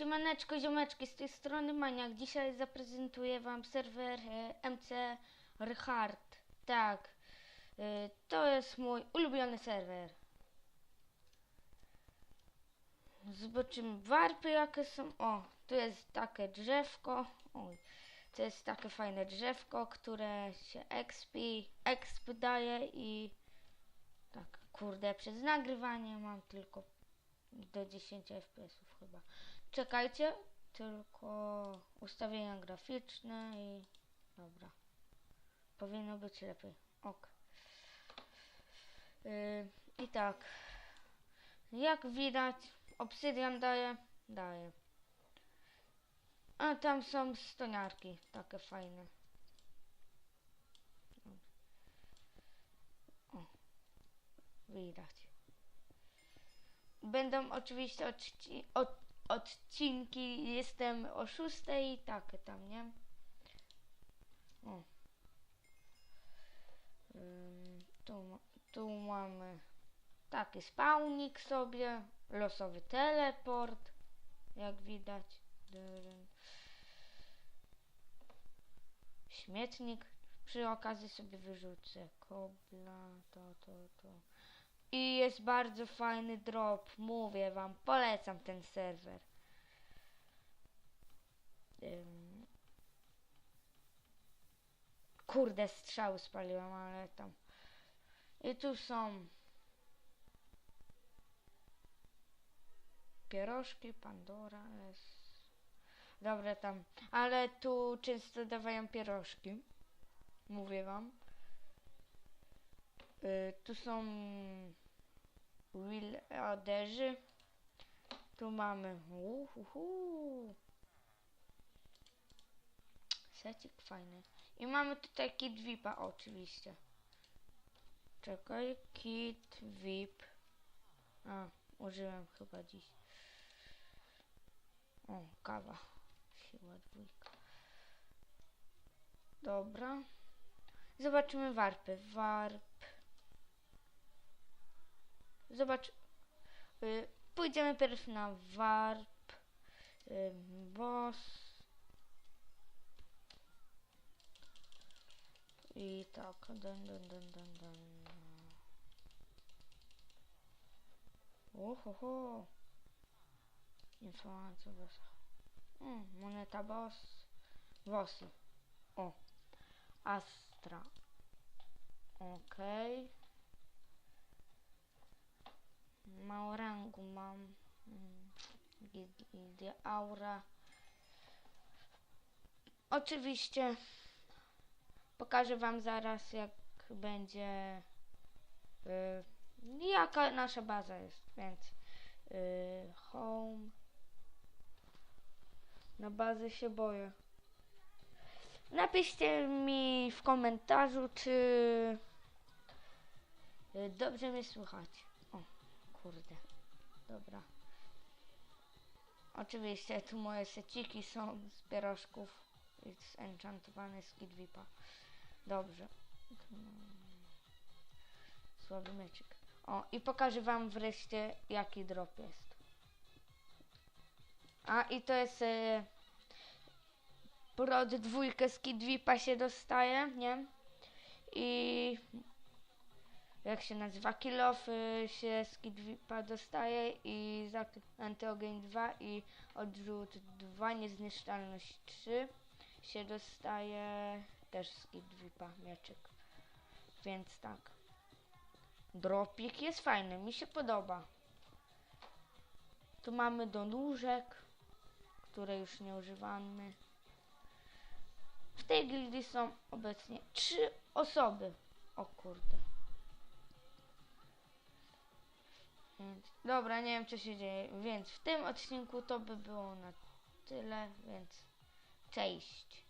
Siemaneczko, ziomeczki, z tej strony Maniak. Dzisiaj zaprezentuję wam serwer e, MC Rychard. Tak, e, to jest mój ulubiony serwer. Zobaczymy warpy jakie są. O, tu jest takie drzewko. Oj, to jest takie fajne drzewko, które się expi, exp daje i tak, kurde, przez nagrywanie mam tylko do 10 fps chyba. Czekajcie, tylko ustawienia graficzne i dobra. Powinno być lepiej. Ok. Yy, I tak. Jak widać, obsydian daje, daje. A tam są stoniarki, takie fajne. O, widać. Będą oczywiście odci od odcinki, jestem o 6, takie tam, nie? O. Tu, tu mamy taki spawnik sobie, losowy teleport, jak widać. Śmietnik. Przy okazji sobie wyrzucę kobla, to, to, to. I jest bardzo fajny drop, mówię wam, polecam ten serwer. Kurde, strzały spaliłem, ale tam. I tu są pierożki, Pandora jest. Dobra tam, ale tu często dawają pierożki. Mówię wam. Y, tu są Will Oderzy. Tu mamy uhuhu. Secik fajny. I mamy tutaj kit VIPa oczywiście. Czekaj, kit VIP. A, użyłem chyba dziś. O, kawa. Siła dwójka. Dobra. Zobaczymy warpy. Warp. Zobacz. Y, pójdziemy pierw na warp. Y, boss. I tak. Dun, dun, dun, dun, dun. Ohoho. Informacja bossa. Mm, moneta boss. Bossy. O. Astra. Okej. Mało rangu mam. Mm, Gildia Aura. Oczywiście pokażę wam zaraz jak będzie y, jaka nasza baza jest, więc y, home na bazę się boję. Napiszcie mi w komentarzu, czy y, dobrze mnie słychać. Kurde. Dobra. Oczywiście tu moje seciki są z pierożków i z enchantowany z Kid Vipa. Dobrze. Słaby meczek. O, i pokażę wam wreszcie jaki drop jest. A i to jest e, prod dwójkę z Kid Vipa się dostaje, nie? I jak się nazywa Kill Off y, się z Kid Vipa dostaje i za Antyogen 2 i odrzut 2, niezniszczalność 3 się dostaje też z Kid Vipa mieczek. Więc tak. Dropik jest fajny, mi się podoba. Tu mamy do nóżek, które już nie używamy. W tej gildii są obecnie trzy osoby. O kurde. Dobra, nie wiem co się dzieje, więc w tym odcinku to by było na tyle, więc cześć.